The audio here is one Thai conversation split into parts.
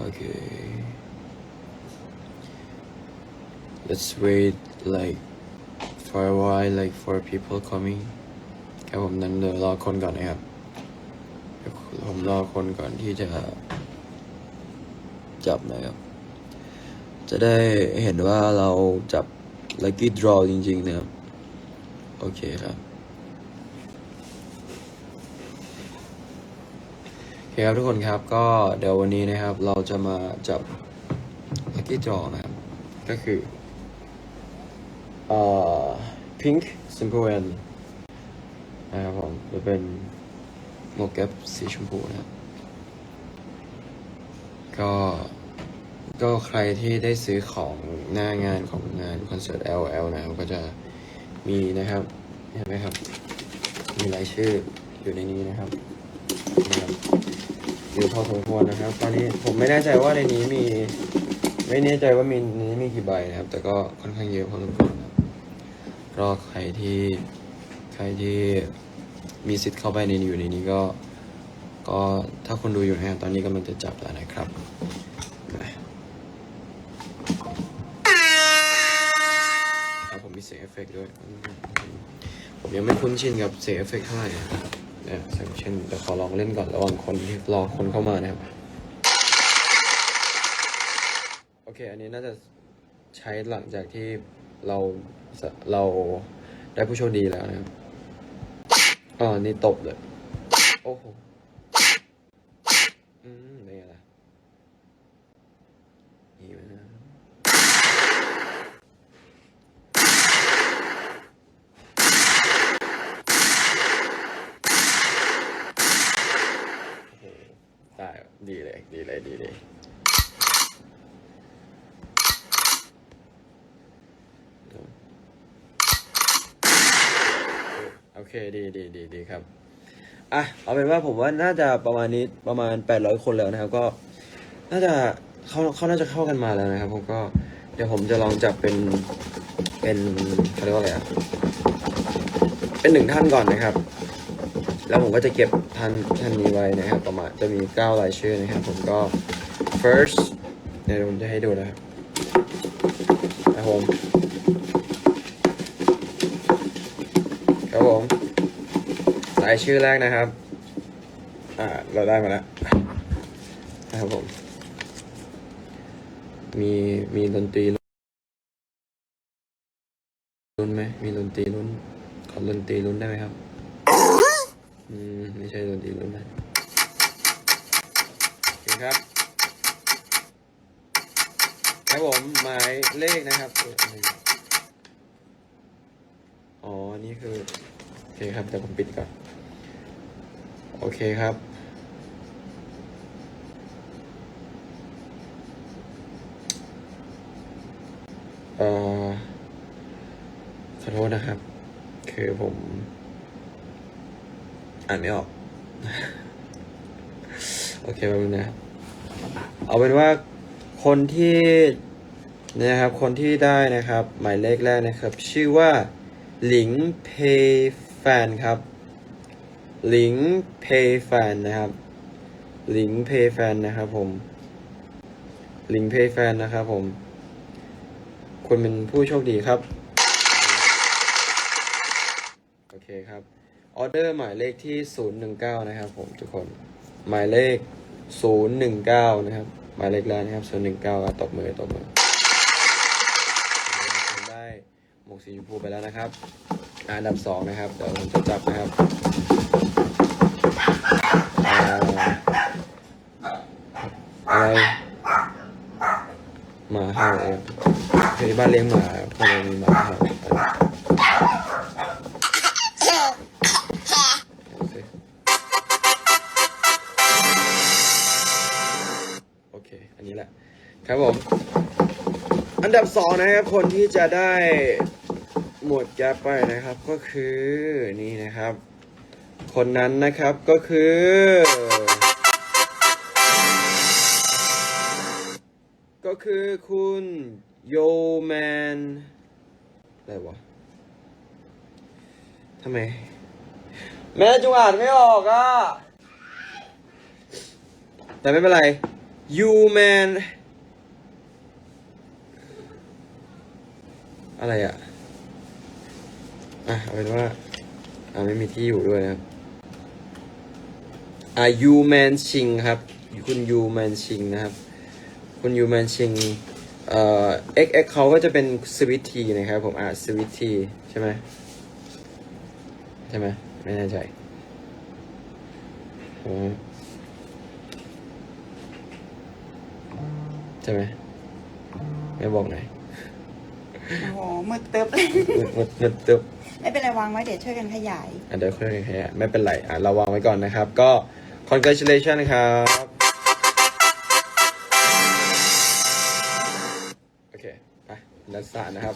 Okay. Let's wait like for a while, like for people coming. ครับผมนั้นเดี๋ยวรอคนก่อนนะครับผมรอคนก่อนที่จะจับนะครับ จะได้เห็นว่าเราจับ lucky draw จริงๆนะครับ โอเคครับ โอเคครับทุกคนครับก็เดี๋ยววันนี้นะครับ เราจะมาจับ lucky draw นะครับ ก็คือเอ่อ pink simple and นะครับผมจะเป็นหมวกแก๊ปสีชมพูนะครับก็ก็ใครที่ได้ซื้อของหน้างานของงานคอนเสิร์ต LL นะครับก็จะมีนะครับเห็นไหมครับ มีรายชื่ออยู่ในนี้นะครับนะครับ อยู่พอสมควรนะครับ ตอนนี้ผมไม่แน่ใจว่าในนี้มี ไม่แน่ใจว่ามีในนี้มีกี่ใบนะครับ แต่ก็ค่อนข้างเยอะพอสมควรครับก็ใครที่ใครที่มีสิทธิ์เข้าไปในนี้อยู่ในนี้ก็ ก็ถ้าคนดูอยู่นะตอนนี้กำลังจะจับแล้วนะครับนะแล้วผมมีเสียงเอฟเฟกด้วย ผมยังไม่คุ้นชินกับเสียงเอฟเฟกเท่าไหร่ นะครับเนี่ยเช่นเดี๋ยวขอลองเล่นก่อนระหว่างคนที่รอคนเข้ามานะครับ โอเค อันนี้น่าจะใช้หลังจากที่เราเราได้ผู้โชคดีแล้วนะครับอ๋อนี่ตบเลย โอ้โห อืมเป็นไงล่ะนี่มันนะโอ้โห ได้ดีเลยดีเลยดีเลยโอเคดีดีดีดีครับอะเอาเป็นว่าผมว่าน่าจะประมาณนี้ประมาณ800คนแล้วนะครับ ก็ น่าจะเขาเขาน่าจะเข้ากันมาแล้วนะครับ ผมก็เดี๋ยวผมจะลองจับเป็นเป็นเขาเรียกว่าอะไรอะเป็นหนึ่งท่านก่อนนะครับ แล้วผมก็จะเก็บท่านท่านนี้ไว้นะครับประมาณจะมีเก้ารายชื่อนะครับผมก็ first เดี๋ยวผมจะให้ดูนะครับนะผมครับผมรายชื่อแรกนะครับ อ่าเราได้มาแล้วนะครับผม มีมีดนตรีรุ่นไหมมีดนตรีรุ่นขอดนตรีรุ่นได้ไหมครับ อืม ไม่ใช่ดนตรีรุ่นนะโอเคครับ ครับผมหมายเลขนะครับเอ่ออะไรเนี่ยอ๋อ นี่คือ โอเคครับเดี๋ยวผมปิดก่อน โอเคครับเอ่อขอโทษนะครับ คือผม อ่านไม่ออก โอเคแป๊บนึงนะครับเอาเป็นว่าคนที่นะครับ คนที่ได้นะครับ หมายเลขแรกนะครับ ชื่อว่าหลิงเพย์แฟนครับหลิงเพย์แฟนนะครับหลิงเพย์แฟนนะครับผมหลิงเพย์แฟนนะครับผม คุณเป็นผู้โชคดีครับ โอเคครับ ออเดอร์หมายเลขที่ 019 นะครับผมทุกคนหมายเลข 019 นะครับ หมายเลขแรกนะครับ 019อะตบมือตบมือได้หมวกสีชมพูไปแล้วนะครับอันดับ 2 นะครับ เดี๋ยวผมจะจับนะครับอะไรหมาเห่าเองที่บ้านเลี้ยงหมาพอดีมีหมาเห่าเอา เค อันนี้แหละ ครับผม อันดับสองนะครับ คนที่จะได้หมวดแก๊ปไปนะครับ ก็คือนี่นะครับ คนนั้นนะครับก็คือ ก็คือคุณโยแมนอะไรวะทำไม แม่จุงอ่านไม่ออกอะ แต่ไม่เป็นไร you man อะไรอะอะเอาเป็นว่าอ่าไม่มีที่อยู่ด้วยนะครับอ่ายูแมนชิงครับ คุณยูแมนชิงนะครับ คุณยูแมนชิงเอ่อ X X เขาก็จะเป็นสวิตทีนะครับผมอ่าสวิตทีใช่ไหมใช่ไหมไม่แน่ใจอืม ช่ไหมไม่บอกหน่อยโอ้โหมืดตึ๊บเลยมึดมึดมึดตึ๊บไม่เป็นไรวางไว้เดี๋ยวช่วยกันขยายอะเดี๋ยวค่อยๆขยายไม่เป็นไรอะเราวางไว้ก่อนนะครับ ก็ congratulation ครับโอเคไปอันดับสามนะครับ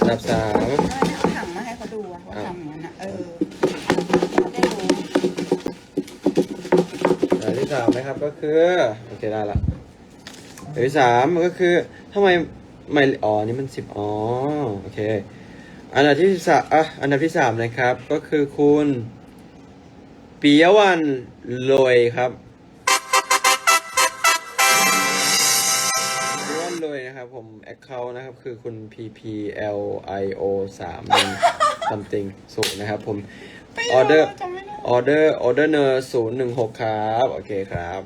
อันดับสามเออเนี่ยเอาถังมาให้เขาดูอะว่าทำอย่างนั้นอะเออเขาได้รู้ อันดับที่สาม นะครับก็คือโอเคได้ละอันดับที่สามก็คือทำไมไม่อ๋อนี่มันสิบอ๋อโอเค อันดับที่สามอะอันดับที่สามนะครับ ก็คือคุณปิยวันโรยครับปิยวันโรยนะครับ ผมแอคเคาท์นะครับ คือคุณ PPLIO สาม something ศูนย์นะครับ ผม ออเดอร์จำไม่ได้ออเดอร์ออเดอร์เนอร์ศูนย์หนึ่งหกครับ โอเคครับ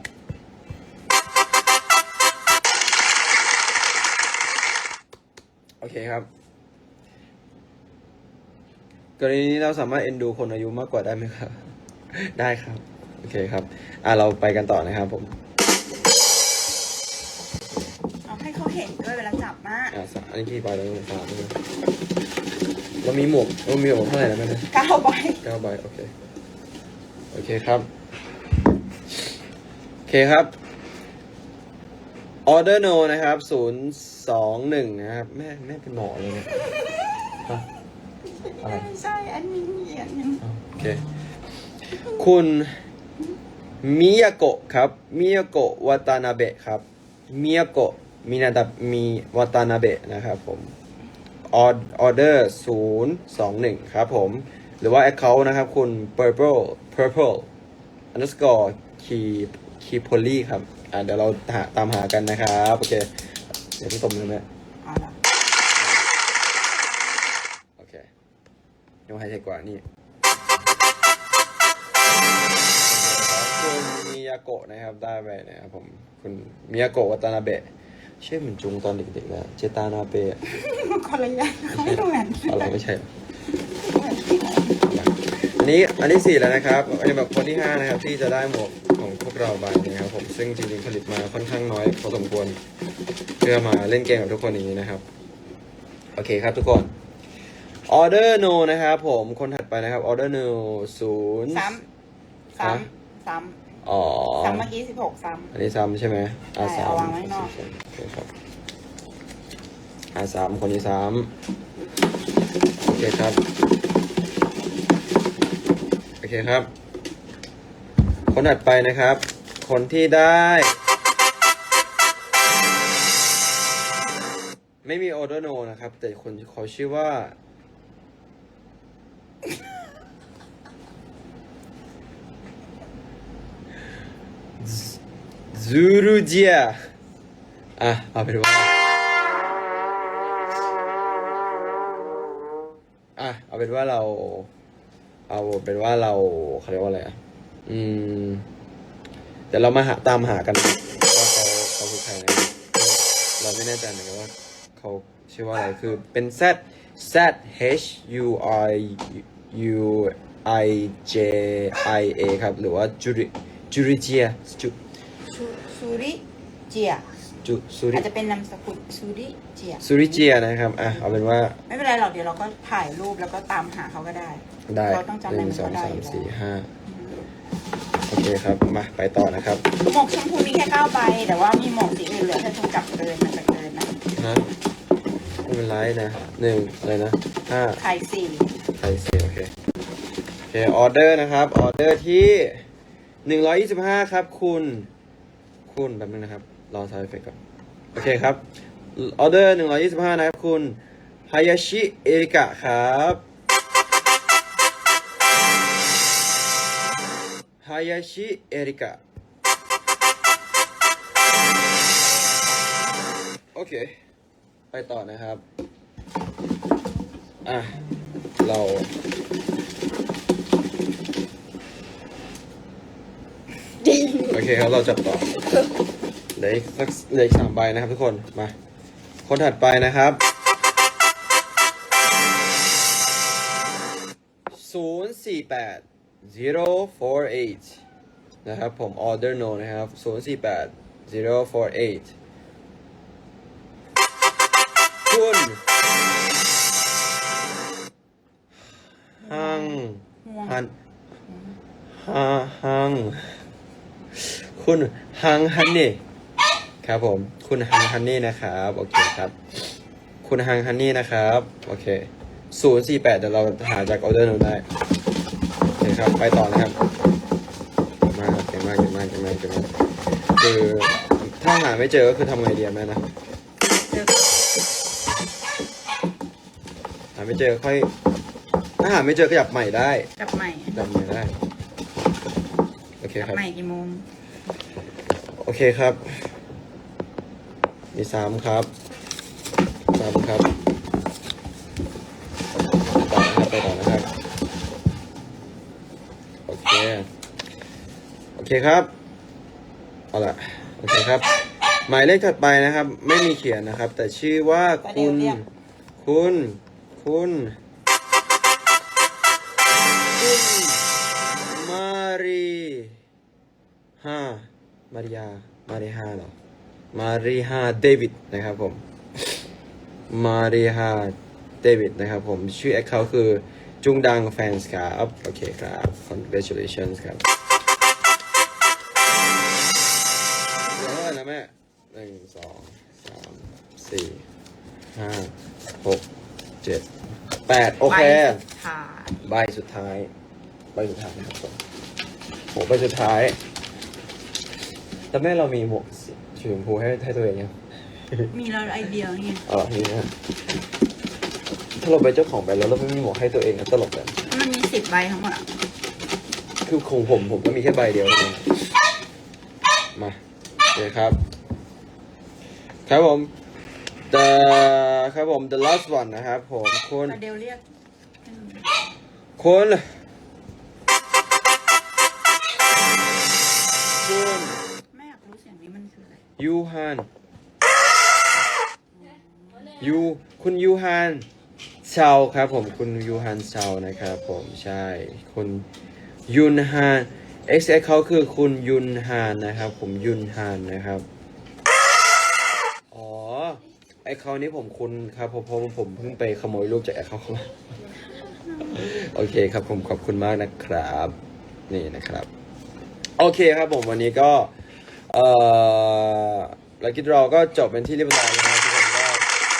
โอเคครับ กรณีนี้เราสามารถเอ็นดูคนอายุมากกว่าได้ไหมครับ ได้ครับ โอเคครับ อะเราไปกันต่อนะครับผม จับมากอะสามอันนี้กี่ใบแล้วเนี่ยสามใช่ไหมเรามีหมวกเรามีหมวกเท่าไหร่แล้วแม่เนี่ยเก้าใบเก้าใบโอเค โอเคครับ โอเคครับ ออเดอร์โนนะครับศูนย์สองหนึ่งนะครับ แม่แม่เป็นหมอเลยเนี่ยฮะอะไรไม่ใช่ อันนี้มีอันนึงอ้าวโอเค คุณมิยาโกะครับมิยาโกะวาตานาเบะครับมิยาโกะ มินาดามิวาตานาเบะนะครับผมออเดอร์ศูนย์สองหนึ่งครับผม หรือว่า Account นะครับ คุณ purple purple underscore key key poly ครับ อ่าเดี๋ยวเราหาตามหากันนะครับ โอเค เดี๋ยวพี่ตมเลยไหมเอาละโอเคยังให้ใช่กว่านี่คุณมิยาโกะนะครับ ได้ไปนะครับผม คุณมิยาโกะวัตนาเบะ ชื่อเหมือนจุงตอนเด็กๆนะเจตานาเบะคนละอย่างเขาไม่เหมือนอะไรไม่ใช่เหรอเหมือนที่ไหนอันนี้อันที่สี่แล้วนะครับอันนี้แบบคนที่ห้านะครับที่จะได้หมวกของพวกเราไปนะครับผมซึ่งจริงๆผลิตมาค่อนข้างน้อยพอสมควรเพื่อมาเล่นเกมกับทุกคนอย่างนี้นะครับโอเคครับทุกคนออเดอร์โนนะครับผมคนถัดไปนะครับออเดอร์โนศูนย์ซ้ำซ้ำซ้ อ๋อำซ้ำเมื่อกี้สิบหกซ้ อันนี้ซ้ำใช่ไหมอาใช่สามเอาวางไว้นอกโอเคครับอาสามคนที่สามโอเคครับ โอเคครับ คนถัดไปนะครับ คนที่ได้ ไม่มีออเดอร์โนนะครับ แต่คนเขาชื่อว่า ซูรุเจียอะเอาเป็นว่าอะเอาเป็นว่าเรา เอาเป็นว่าเราเขาเรียกว่าอะไรอะอืมเดี๋ยวเรามาหาตามหากันว่าเขาเขาคือใครนะเราไม่แน่ใจเหมือนกันว่าเขาชื่อว่าอะไรคือเป็น Z Z H U I U I J I A ครับ หรือว่าจูริจูริเจียจูำชู ซูริเจียจูซูริอาจจะเป็นนามสกุลซูริเจียซูริเจียนะครับอะเอาเป็นว่าไม่เป็นไรหรอกเดี๋ยวเราก็ถ่ายรูปแล้วก็ตามหาเขาก็ได้ได้เราต้องจำหได้นึ่งมันสอก็งได้สาอมยู่แล้วสี่ห้าโอเคครับมาไปต่อนะครับหมวกชมพูมีแค่เก้าใบแต่ว่ามีหมวกสีอื่นเหลือถ้าจงจับเกินมันจะเกินนะฮะไม่เป็นไรนะหนึ่งอะไรนะห้าไข่สี่ไทยเซโอเคโอเคออเดอร์นะครับออเดอร์ที่หนึ่งร้อยยี่สิบห้าครับคุณ คุณแป๊บนึงนะครับ รอซาวด์เอฟเฟกต์ก่อนโอเคครับ ออเดอร์หนึ่งร้อยยี่สิบห้านะครับ คุณฮายาชิเอริกะครับฮายาชิเอริกาโอเค ไปต่อนะครับ อะ เรา โอ โอเคครับเราจับต่อเหลือสักเหลืออีกสามใบนะครับทุกคนมา คนถัดไปนะครับศูนย์สี่แปด zero four eight นะครับผม order no นะครับศูนย์สี่แปด zero four eight คุณฮังฮันฮัง คุณฮังฮันนี่ครับผม คุณฮังฮันนี่นะครับโอเคครับ คุณฮังฮันนี่นะครับโอเคศูนย์สี่แปดเดี๋ยวเราหาจากออเดอร์นู้นได้โอเคครับ ไปต่อนะครับเก่งมากเก่งมากเก่งมากเก่งมากเก่งมากคือถ้าหาไม่เจอก็คือทำไงดีอะแม่นะเจอหาไม่เจอค่อย ถ้าหาไม่เจอก็จับใหม่ได้กลับใหม่ จับใหม่ได้ โอเคกลับครับ ใหม่กี่โมงโอเคครับ มีสามครับสามครับต่อนะครับไปต่อนะครับ โอเค โอเคครับ เอาละโอเคครับ หมายเลขถัดไปนะครับ ไม่มีเขียนนะครับ แต่ชื่อว่าคุณ คุณ คุณคุณมารีฮา มาริยา มาริฮาเหรอ มาริฮาเดวิดนะครับผม มาริฮาเดวิดนะครับผม ชื่อแอคเคาท์คือจุงดังแฟนส์ครับ โอเคครับ congratulations ครับเหลือเท่าไหร่นะแม่หนึ่งสองสามสี่ห้าหกเจ็ดแปดโอเค ใบสุดท้าย ใบสุดท้าย ใบสุดท้ายนะครับผมโหใบสุดท้าย แต่แม่เรามีหมวกสีชมพูให้ให้ตัวเองยังมีเราไอเดียไงเออนี่นะถ้าเราเป็นเจ้าของแบรนด์แล้วเราไม่มีหมวกให้ตัวเองก็ตลกกันมันมีสิบใบทั้งหมดอะคือของผมผมก็มีแค่ใบเดียวเองมาโอเคครับ ครับผม the ครับผม the last one นะครับผมคุณ มาเดลเรียก คุณคุณ ยูฮันยูคุณยูฮันเชาครับผมคุณยูฮันเชานะครับผมใช่คุณยุนฮาน XX เขาคือคุณยุนฮานนะครับ ผมยุนฮานนะครับอ๋อไอเขานี้ผมคุณครับผมเพราะผมเพิ่งไปขโมยรูปจากแอคเขาเข้ามาโอเคครับผมขอบคุณมากนะครับ นี่นะครับ โอเคครับผมวันนี้ก็ เอ่อลักกี้ดรอก็จบเป็นที่เรียบร้อยแล้วนะครับทุกคนก็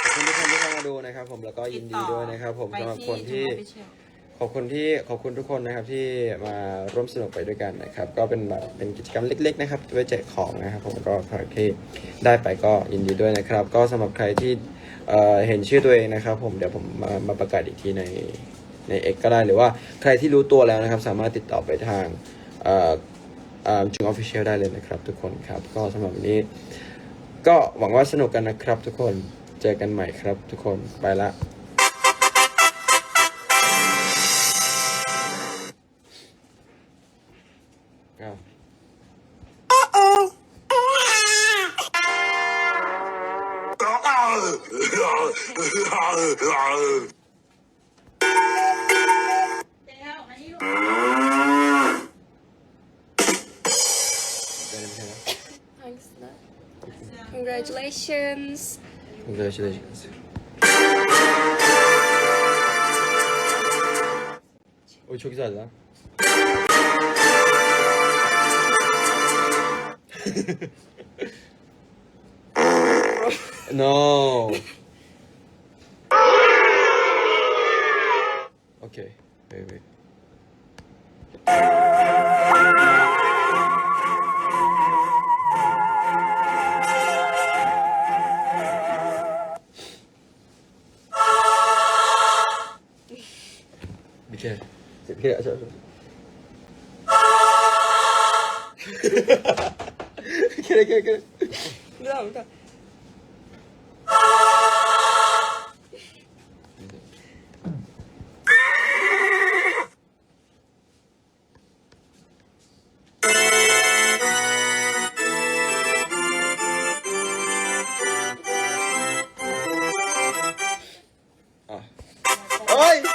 ขอบคุณทุกคนที่เข้ามาดูนะครับ ผมแล้วก็ยินดีด้วยนะครับ ผมสำหรับคนที่ ขอบคุณที่ขอบคุณทุกคนนะครับที่มาร่วมสนุกไปด้วยกันนะครับ ก็เป็นแบบเป็นกิจกรรมเล็ก ๆ นะครับไว้แจกของนะครับผมก็ใครที่ได้ไปก็ยินดีด้วยนะครับ ก็สำหรับใครที่เอ่อเห็นชื่อตัวเองนะครับ ผมเดี๋ยวผมมามาประกาศอีกทีในในเอกก็ได้หรือว่าใครที่รู้ตัวแล้วนะครับ สามารถติดต่อไปทางเอ่อ จุงออฟฟิเชียลได้เลยนะครับทุกคนครับ ก็สำหรับวันนี้ ก็หวังว่าสนุกกันนะครับทุกคนเจอกันใหม่ครับทุกคนไปละ 건강히 지내시겠어요 어 저기서 할라? No. 이렇게 이렇게 하자. 그래 그래 그래. 누나 누나. 아. 어이.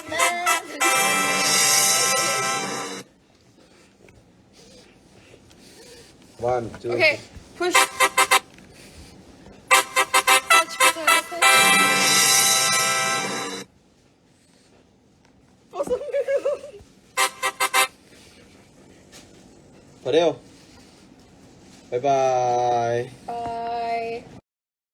done. Do okay, it. push.